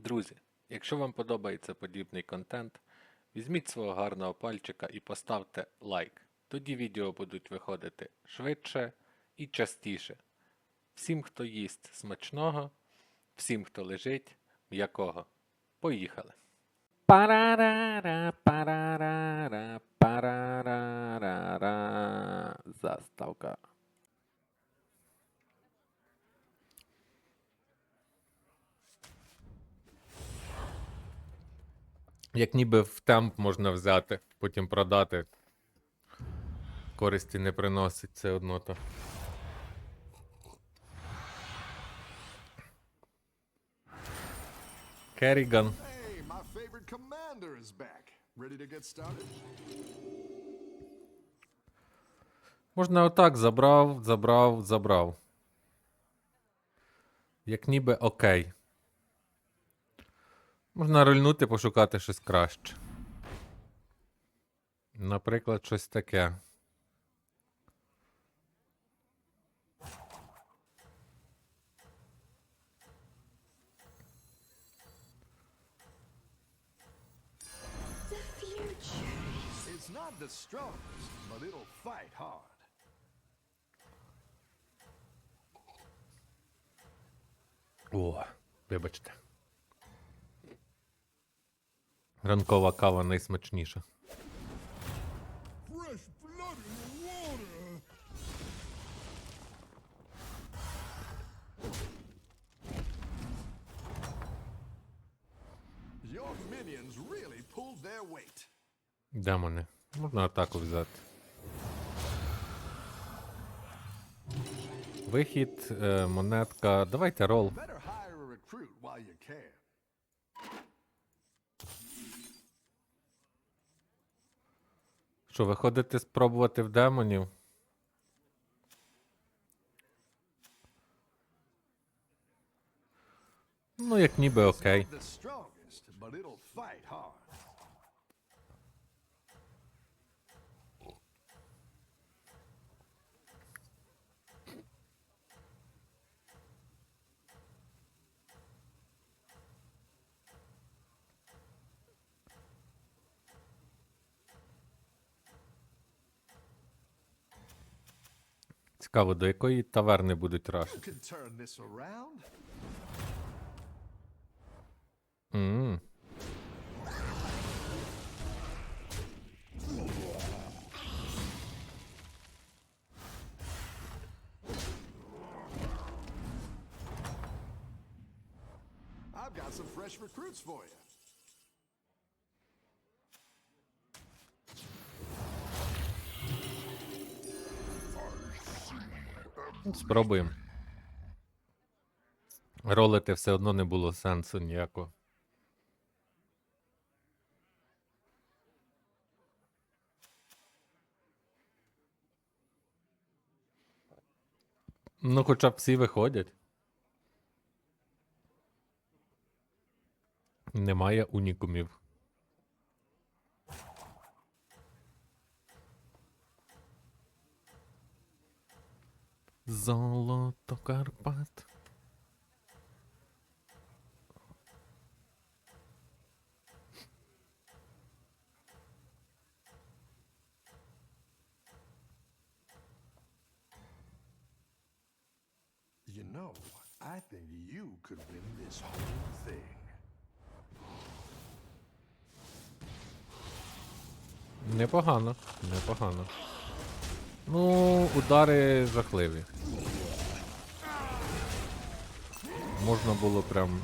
Друзі, якщо вам подобається подібний контент, візьміть свого гарного пальчика і поставте лайк. Тоді відео будуть виходити швидше і частіше. Всім, хто їсть смачного, всім, хто лежить, м'якого. Поїхали! Парарара, парарара, парарара. Заставка. Як ніби в темп можна взяти, потім продати. Користі не приносить це одно то. Керріган. Можна отак забрав, забрав, забрав. Як ніби окей. Можна рольнути, пошукати щось краще. Наприклад, щось таке. The strongest, but it'll fight hard. О, вибачте. Ранкова кава найсмачніша. Weight. Демони. Можна атаку взяти. Вихід, е, монетка. Давайте рол. Що, виходите спробувати в демонів? Ну, як ніби окей. Цікаво, до якої таверни будуть раш. You can turn this around. м I've got some fresh recruits for you. Спробуємо. Ролити все одно не було сенсу ніякого. Ну, хоча б всі виходять. Немає унікумів. Золото Карпат. You know, I think you could win this whole thing. Непогано, непогано. Ну, удари жахливі. Можна було прям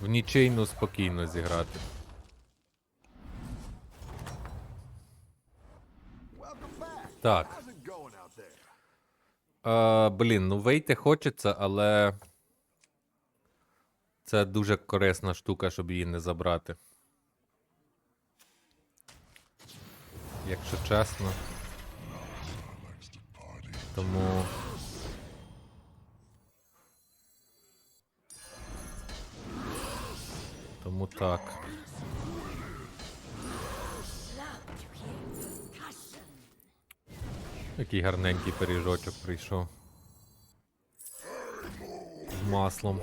в нічийну спокійно зіграти. Так. А, блін, ну вийти хочеться, але. Це дуже корисна штука, щоб її не забрати. Якщо чесно. Тому. Тому так. Який гарненький пиріжочок прийшов. З маслом.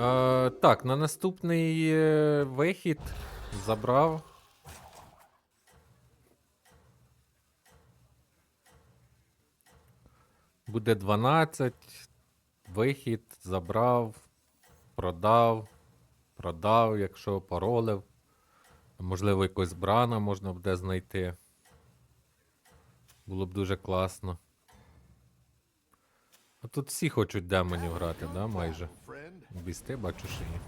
Е, так, на наступний е, вихід забрав. Буде 12. Вихід забрав, продав, продав, якщо паролив. Можливо, якось брана можна буде знайти. Було б дуже класно. А тут всі хочуть демонів грати, да, майже. Бісти бачу, що є.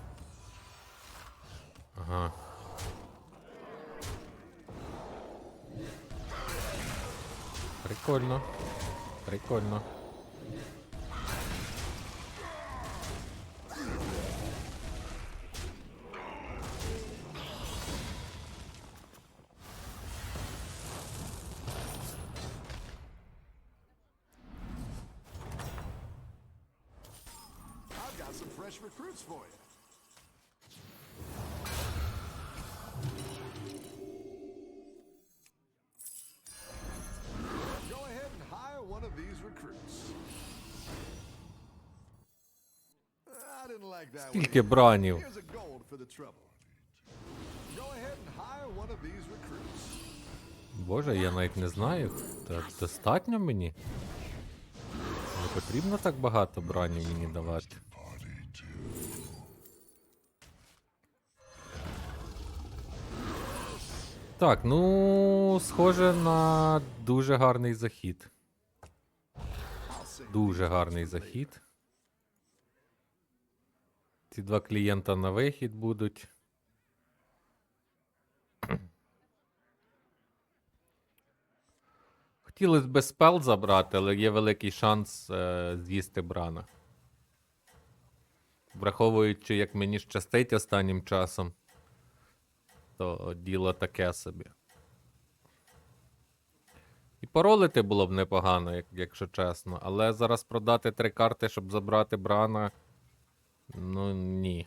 Ага. Прикольно. Прикольно. These recruits. Боже, я навіть не знаю. Та достатньо мені. Не потрібно так багато бранів мені давати. Так, ну, схоже на дуже гарний захід. Дуже гарний захід. Ці два клієнта на вихід будуть. Хотілося б спел забрати, але є великий шанс е, з'їсти брана. Враховуючи, як мені щастить останнім часом, то діло таке собі. І поролити було б непогано, як, якщо чесно. Але зараз продати три карти, щоб забрати брана. Ну ні.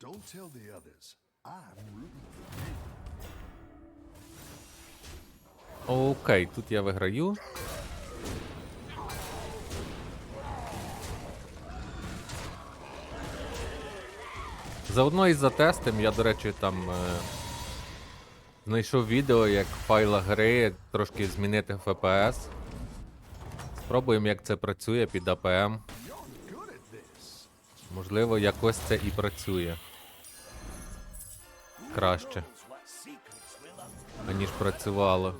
Don't tell the others. I'm. Окей, тут я виграю. Заодно із затестом я, до речі, там е, знайшов відео, як в файлах гри трошки змінити FPS. Спробуємо, як це працює під APM. Можливо, якось це і працює. Краще. Аніж працювало.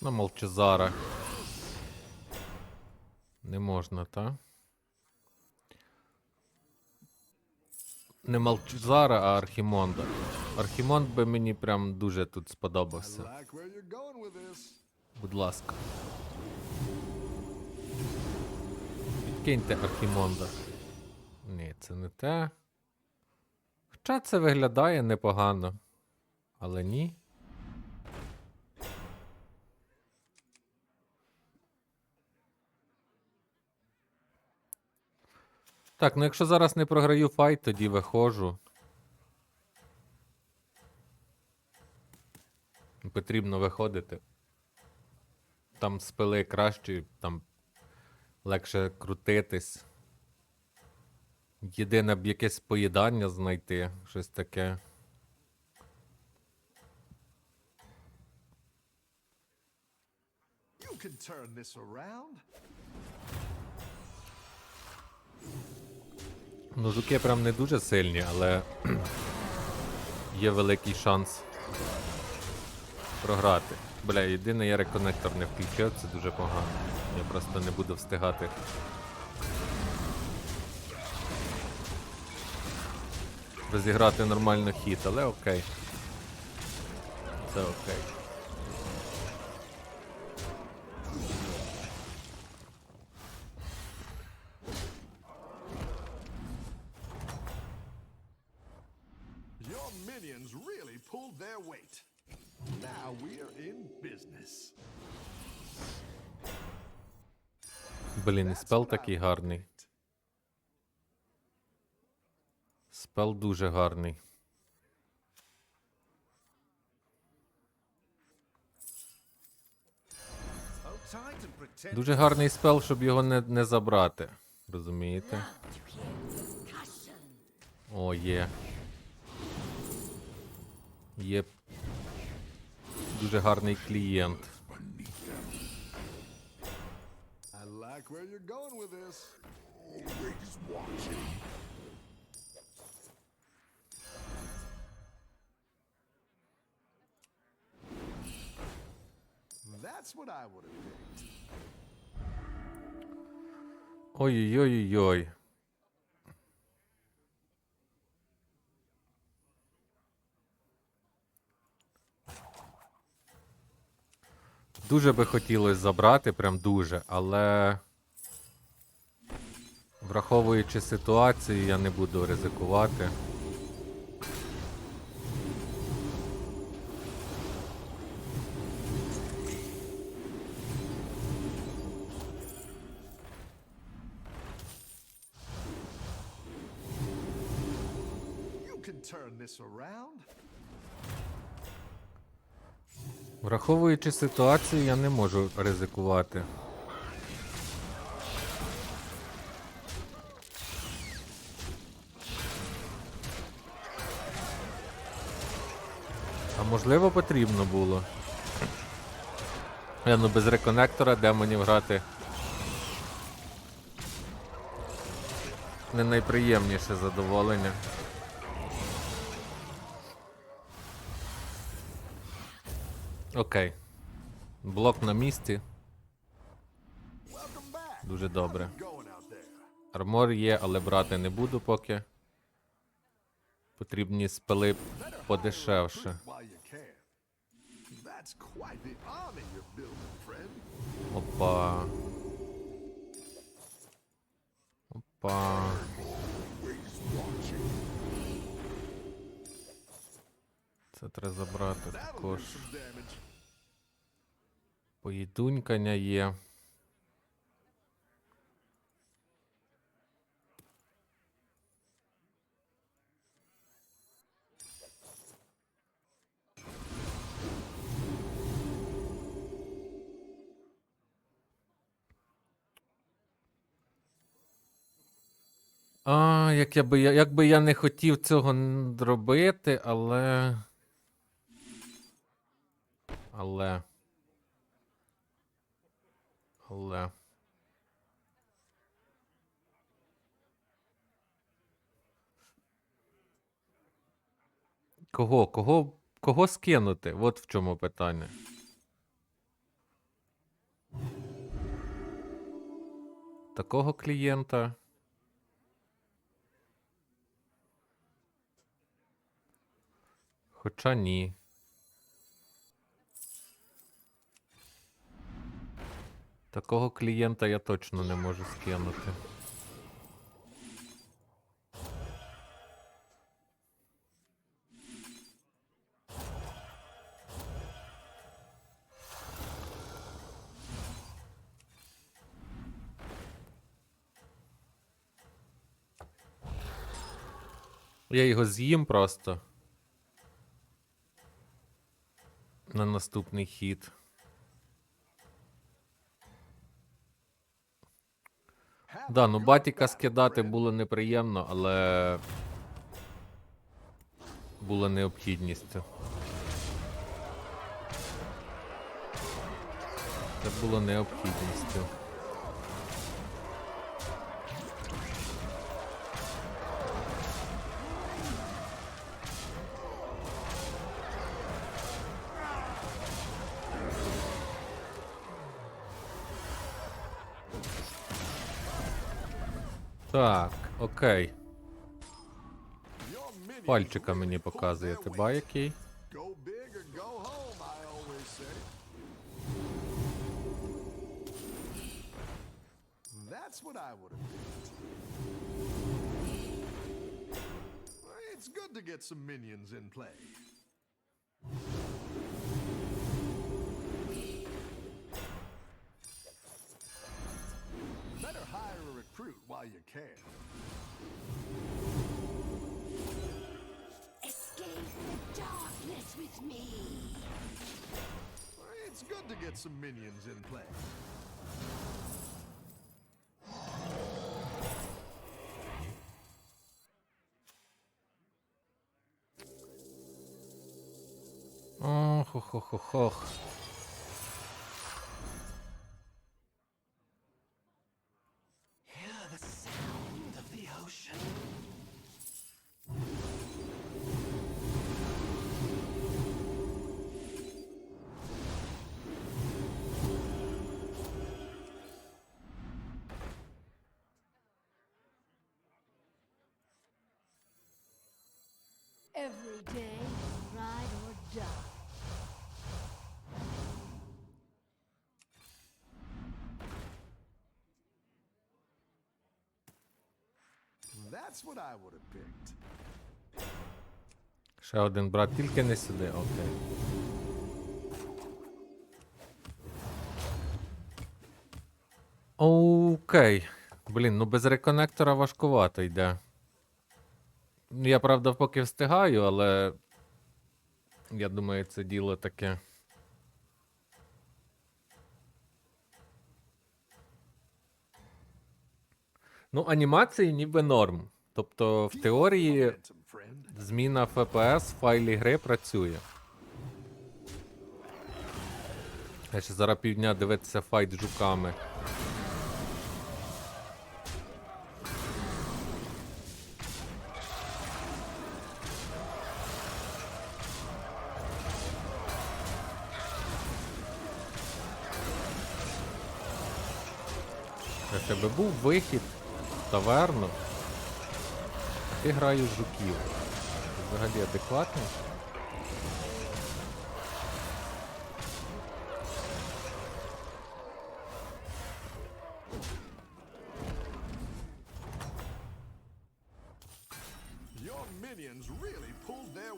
На Молчазара. Не можна, та? Не Молчазара, а Архімонда. Архімонд би мені прям дуже тут сподобався. Будь ласка. Відкиньте Архімонда. Ні, це не те. Хоча це виглядає непогано. Але ні. Так, ну якщо зараз не програю файт, тоді виходжу. Потрібно виходити. Там спили кращі, там легше крутитись. Єдине б якесь поїдання знайти, щось таке. You can turn this around. Ну, жуки прям не дуже сильні, але є великий шанс програти. Бля, єдине, я реконектор не включив, це дуже погано. Я просто не буду встигати. Розіграти нормально хід, але окей. Це окей. Блін, і спел такий гарний. Спел дуже гарний. Дуже гарний спел, щоб його не не забрати. Розумієте? О, є. Є. Дуже гарний клієнт. like where you're going with this. Always watching. That's what I would have picked. Ой-ой-ой-ой. Дуже би хотілося забрати, прям дуже, але враховуючи ситуацію, я не буду ризикувати. You can turn this around. Враховуючи ситуацію, я не можу ризикувати. А можливо потрібно було. Я ну без реконектора демонів грати. Не найприємніше задоволення. Окей. Блок на місці. Дуже добре. Армор є, але брати не буду поки. Потрібні спели подешевше. While you треба забрати також. Поїдунькання є. А, як я би як би я не хотів цього робити, але. Але. Але. Кого? Кого? Кого скинути? От в чому питання. Такого клієнта. Хоча ні. Такого клієнта я точно не можу скинути. Я його з'їм просто. На наступний хід. Да, ну батіка скидати було неприємно, але була необхідністю. Це було необхідністю. Так, окей. Пальчика мені показує. Ти ба який? get some minions in play. Oh, ho, ho, ho, ho. Ще один брат, тільки не сюди, окей. Окей. Блін, ну без реконектора важкувато йде. Я, правда, поки встигаю, але. Я думаю, це діло таке. Ну, анімації ніби норм. Тобто, в теорії Зміна FPS в файлі гри працює. Я ще зараз півдня дивитися файт з жуками. Би був вихід таверну. А ти граєш жуків. Ти Взагалі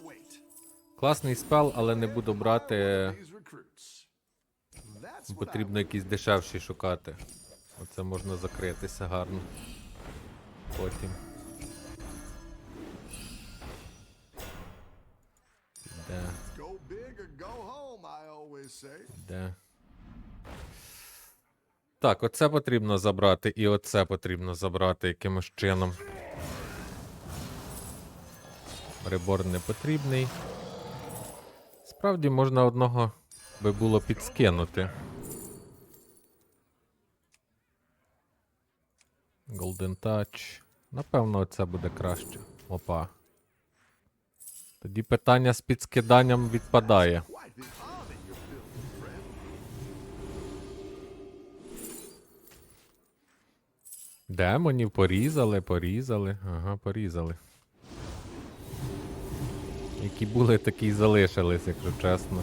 weight. Класний спел, але не буду брати. Потрібно якісь дешевші шукати. Оце можна закритися гарно. Потім. Де, Go big or go home, I always say. де. Так, оце потрібно забрати, і оце потрібно забрати якимось чином. Ребор не потрібний. Справді можна одного би було підскинути. Golden Touch. Напевно, це буде краще. Опа. Тоді питання з підскиданням відпадає. Демонів порізали, порізали. Ага, порізали. Які були, такі й залишились, якщо чесно.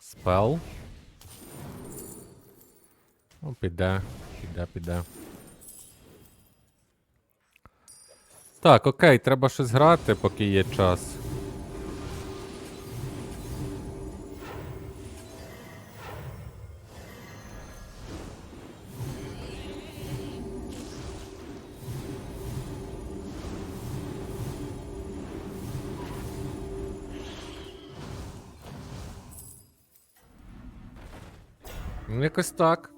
Спел. Ну, піде, піде, піде. Так, окей, треба щось грати, поки є час. Ну, якось так.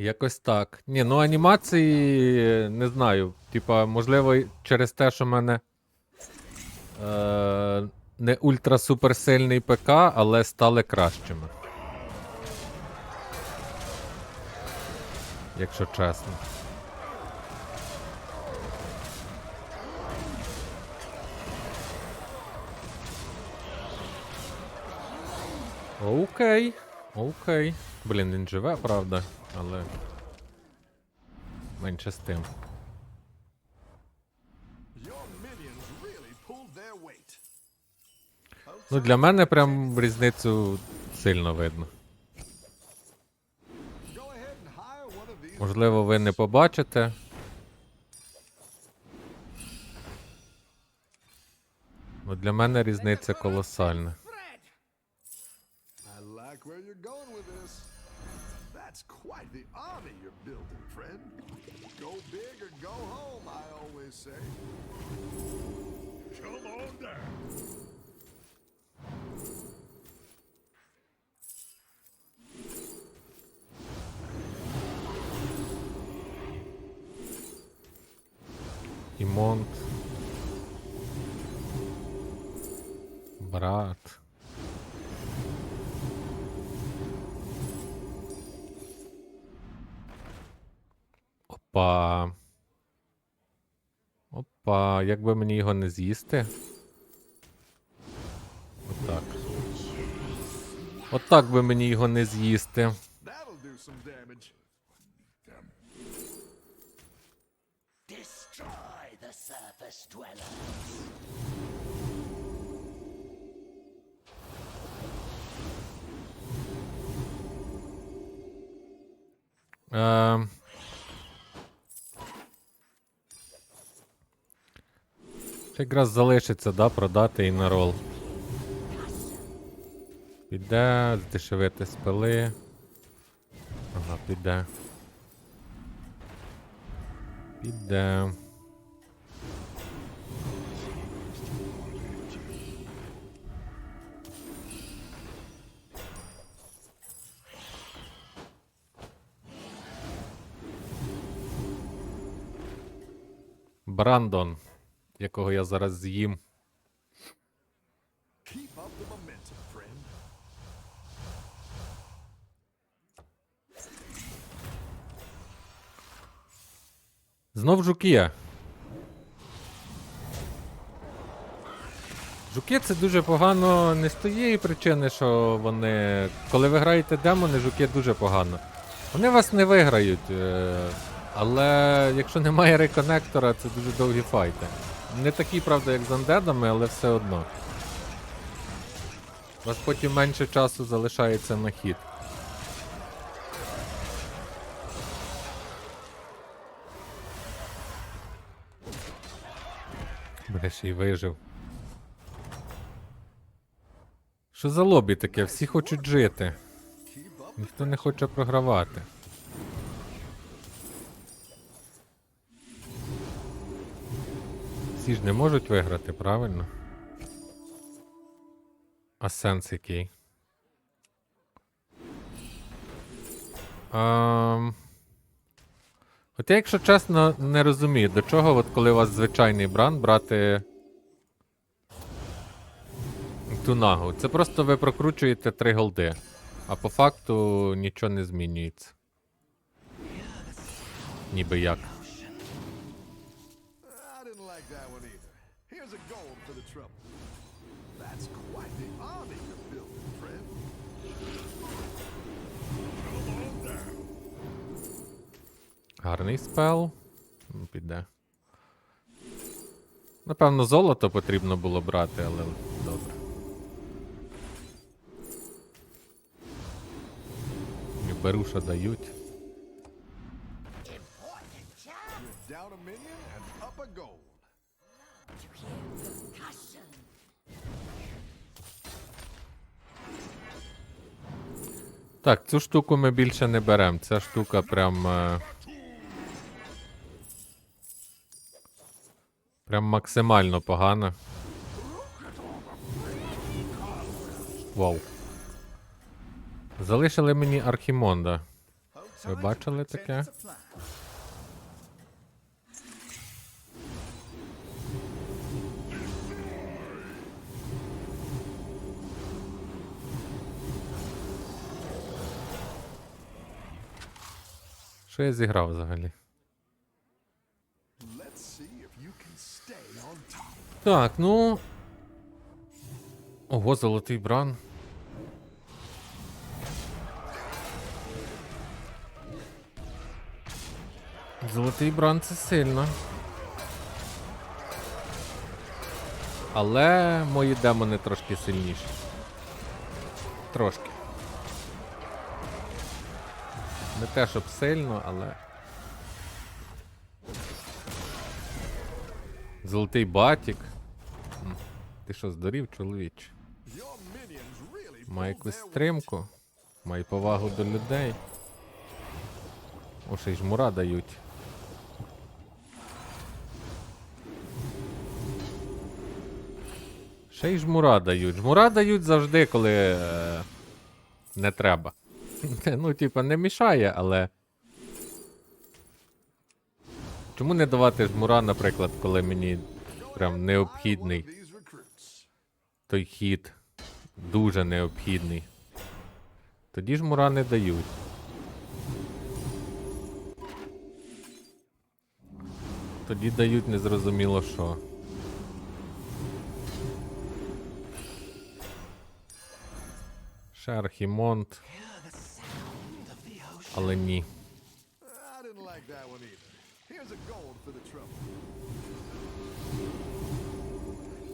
Якось так. Ні, ну анімації не знаю. Типа, можливо, через те, що в мене е, не ультра-суперсильний ПК, але стали кращими. Якщо чесно. Окей. Окей. Блін, він живе, правда, але. Менше з тим. Ну, для мене прям різницю сильно видно. Можливо, ви не побачите. Ну, для мене різниця колосальна. quite the army you're building, friend. Go big or go home, I always say. Come on down. Архімонд. Брат. Опа. Опа, як би мені його не з'їсти? Отак. Отак би мені його не з'їсти. That'll do some damage. Destroy the surface dwellers. Е... Ще якраз залишиться, да, продати і на рол. Піде, здешевити спили. Ага, піде. Піде. Брандон, якого я зараз з'їм. Знов жуки. Жуки це дуже погано не з тієї причини, що вони. Коли ви граєте демони, жуки дуже погано. Вони вас не виграють. е, Але якщо немає реконектора, це дуже довгі файти. Не такі, правда, як з андедами, але все одно. У вас потім менше часу залишається на хід. Ще й вижив. Що за лобі таке? Всі хочуть жити. Ніхто не хоче програвати. Всі ж не можуть виграти, правильно? А сенс який? Ам... От я, якщо чесно, не розумію, до чого, от коли у вас звичайний бран, брати ту нагу. Це просто ви прокручуєте три голди, а по факту нічого не змінюється. Ніби як. Гарний спел. Ну, Піде. Напевно, золото потрібно було брати, але добре. Беру, що дають. Так, цю штуку ми більше не беремо. Ця штука прям. е, Прям максимально погана. Вау. Залишили мені Архімонда. Ви бачили таке? Що я зіграв взагалі? Так, ну. Ого, золотий бран. Золотий бран це сильно. Але мої демони трошки сильніші. Трошки. Не те, щоб сильно, але. Золотий батік. Ти що, здурів, чоловіч? Має якусь стримку, має повагу до людей. О, ще й жмура дають. Ще й жмура дають. Жмура дають завжди, коли е, не треба. ну, типа, не мішає, але. Чому не давати жмура, наприклад, коли мені прям необхідний той хід дуже необхідний. Тоді жмура не дають. Тоді дають незрозуміло що. Ще архімонт, Hear the sound of the ocean. але ні.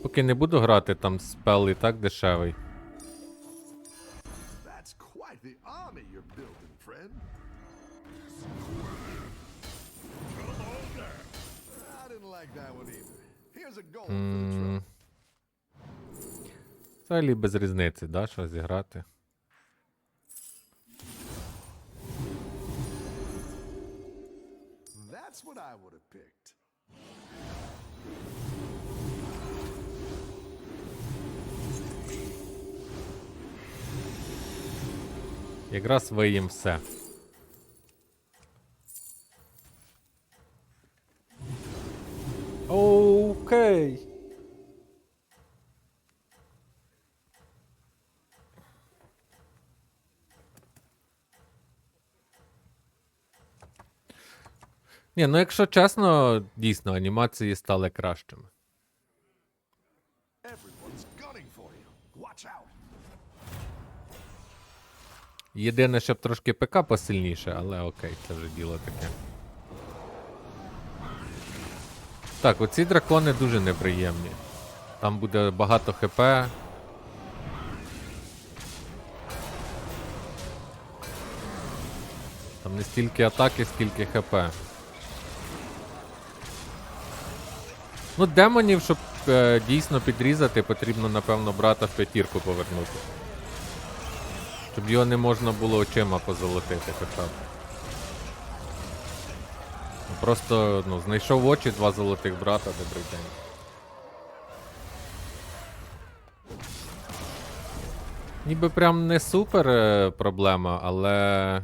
Поки не буду грати, там спел і так дешевий. Trouble. Взагалі без різниці, да, що зіграти. That's what I would have picked. Якраз виїм все. Окей. Ні, ну якщо чесно, дійсно, анімації стали кращими. Єдине, щоб трошки ПК посильніше, але окей, це вже діло таке. Так, оці дракони дуже неприємні. Там буде багато ХП. Там не стільки атаки, скільки ХП. Ну, демонів, щоб е, дійсно підрізати, потрібно, напевно, брата в п'ятірку повернути. Щоб його не можна було очима позолотити хоча б. Ну, Просто ну, знайшов очі два золотих брата, добрий день. Ніби прям не супер е, проблема, але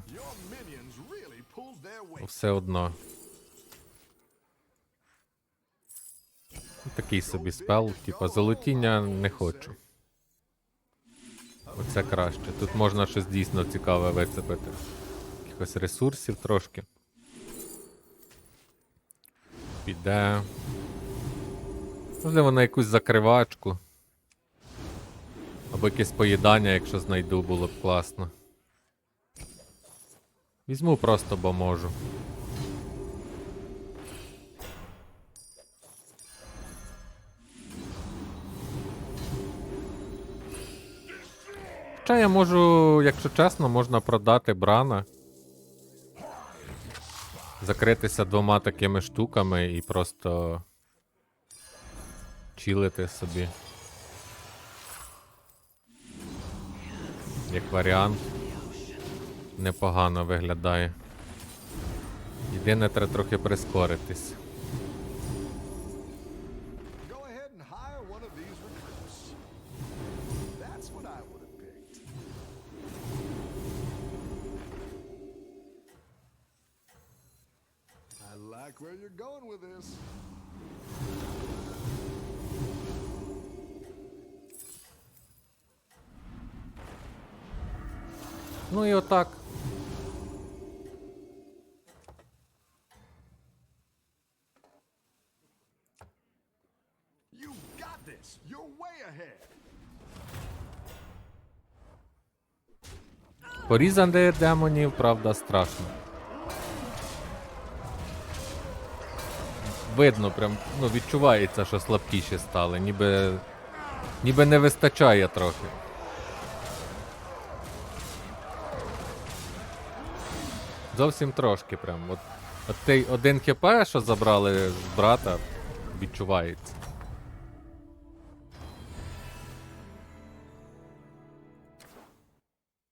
все одно. Такий собі спел, типа золотіння не хочу. Оце краще. Тут можна щось дійсно цікаве вицепити. Якихось ресурсів трошки. Піде. Можливо, на якусь закривачку. Або якесь поїдання, якщо знайду, було б класно. Візьму просто, бо можу. Хоча я можу, якщо чесно, можна продати Брана. Закритися двома такими штуками і просто чилити собі. Як варіант. Непогано виглядає. Єдине, треба трохи прискоритись. Like where you're going with this. Ну і отак. You got this. You're way ahead. Порізане демонів, правда, страшно. Видно, прям, ну, відчувається, що слабкіші стали, ніби. Ніби не вистачає трохи. Зовсім трошки прям. От, от той один хп, що забрали з брата, відчувається.